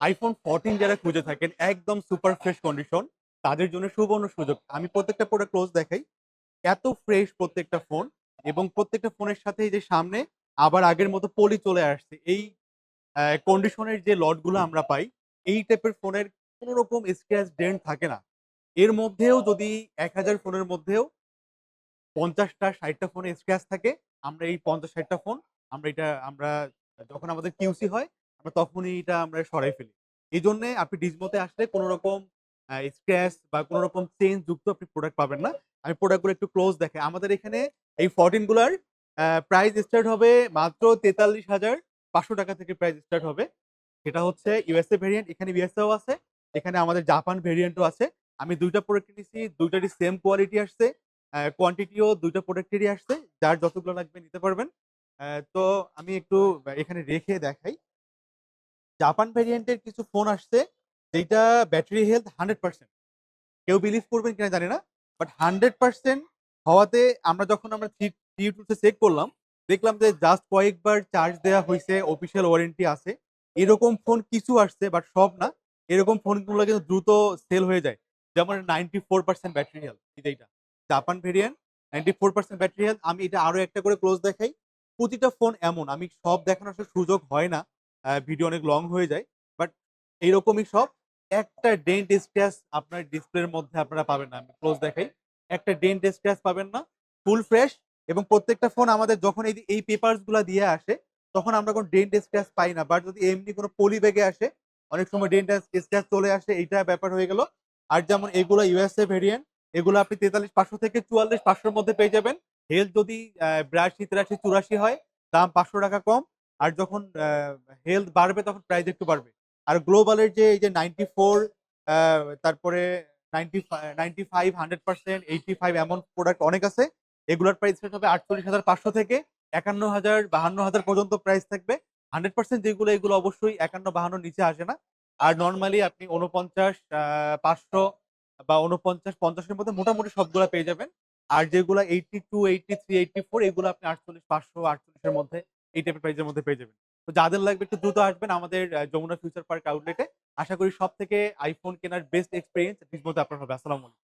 iPhone 14 যারা খুঁজে থাকেন একদম সুপার ফ্রেশ কন্ডিশন তাদের জন্য সুবর্ণ সুযোগ। আমি প্রত্যেকটা প্রোডাক্ট ক্লোজ দেখাই। এত ফ্রেশ প্রত্যেকটা ফোন এবং প্রত্যেকটা ফোনের সাথে এই যে সামনে আবার আগের মতো পলি চলে আসছে। এই কন্ডিশনের যে লটগুলো আমরা পাই, এই টাইপের ফোনের কোন রকম স্ক্র্যাচ ডেন্ট থাকে না। এর মধ্যেও যদি ১০০০ ফোনের মধ্যেও ৫০ টা ৬০ ফোনে স্ক্র্যাচ থাকে, আমরা এই পঞ্চাশ ষাটটা ফোন আমরা এটা আমরা যখন আমাদের কিউসি হয়, আমরা তখনই এটা আমরা সরাই ফেলি। এজন্যে আপনি ডিজমোতে আসলে কোন রকম স্ক্র্যাচ বা কোন রকম চেঞ্জ যুক্ত আপনি প্রোডাক্ট পাবেন না। আমি প্রোডাক্টগুলো একটু ক্লোজ দেখাই। আমাদের এখানে এই 14 গুলার অ্যা প্রাইস স্টার্ট হবে মাত্র ৳৪৩,৫০০ থেকে প্রাইস স্টার্ট হবে। সেটা হচ্ছে ইউএসএ ভেরিয়েন্ট, এখানে ইউএসএও আছে। এখানে আমাদের জাপান ভেরিয়েন্টও আছে। আমি ২ টা প্রোডাক্ট নিছি, ২ টারই সেম কোয়ালিটি আসছে। কোয়ান্টিটিও দুইটা প্রোডাক্টেরই আসছে। যার যতগুলো লাগবে নিতে পারবেন। তো আমি একটু এখানে রেখে দেখাই। জাপান ভেরিয়েন্টের কিছু ফোন আসছে, যেটা ব্যাটারি হেলথ 100% কেউ বিলিভ করবেন কিনা জানি না। বাট 100% হওয়াতে আমরা যখন আমরা থ্রি থ্রি চেক করলাম, দেখলাম যে জাস্ট কয়েকবার চার্জ দেওয়া হয়েছে অফিসিয়াল ওয়ারেন্টি আছে। এরকম ফোন কিছু আসছে বাট সব না। এরকম ফোনগুলো কিন্তু দ্রুত সেল হয়ে যায়। যেমন 94% ব্যাটারি হেলথ এই যে এইটা। Japan variant 94% battery health. আমি এটা আরও একটা করে ক্লোজ দেখাই। প্রতিটা ফোন এমন, আমি সব দেখানোর সুযোগ হয় না। ভিডিও অনেক লং হয়ে যায়। বাট এইরকমই সব। একটা ডেন্ট স্ক্র্যাচ আপনার ডিসপ্লের মধ্যে আপনারা পাবেন না। আমি ক্লোজ দেখাই। একটা ডেন্ট স্ক্র্যাচ পাবেন না। ফুল ফ্রেশ এবং প্রত্যেকটা ফোন আমাদের যখন এই এই পেপারসগুলা দিয়ে আসে, তখন আমরা কোন ডেন্ট স্ক্র্যাচ পাই না। বাট যদি এমনি কোনো পলি ব্যাগে আসে, অনেক সময় ডেন্ট স্ক্র্যাচ চলে আসে, এইটা ব্যাপার হয়ে গেল। আর যেমন এগুলো ইউএসএ ভেরিয়েন্ট, এগুলো আপনি ৪৩,৫০০ থেকে চুয়াল্লিশ পাঁচশোর মধ্যে পেয়ে যাবেন। হেলথ যদি ৮২, ৮৩, ৮৪ হয়, দাম ৳৫০০ কম। আর যখন হেলথ বাড়বে তখন প্রাইস একটু বাড়বে। আর গ্লোবালের যে এই যে 94 অ্যা তারপরে 95 95, 100%, 85 এমন প্রোডাক্ট অনেক আছে। এগুলার প্রাইস হবে ৪৮,৫০০ থেকে ৫১,০০০, ৫২,০০০ পর্যন্ত প্রাইস থাকবে। 100% যেগুলো এগুলো অবশ্যই ৫১, ৫২ র নিচে আসে না। আর নর্মালি আপনি ৪৯ আ ৫০০ বা ৪৯, ৫০ এর মধ্যে মোটামুটি সবগুলা পেয়ে যাবেন। আর যেগুলা 82, 83, 84 এগুলো আপনি ৪৮, ৫০০, ৪৮ এর মধ্যে এই টাইপের প্রাইজের মধ্যে পেয়ে যাবেন। তো যাদের লাগবে একটু দ্রুত আসবেন আমাদের যমুনা ফিউচার পার্ক আউটলেটে। আশা করি সব থেকে আইফোন কেনার বেস্ট এক্সপেরিয়েন্স মধ্যে আপনার হবে। আসসালামু আলাইকুম।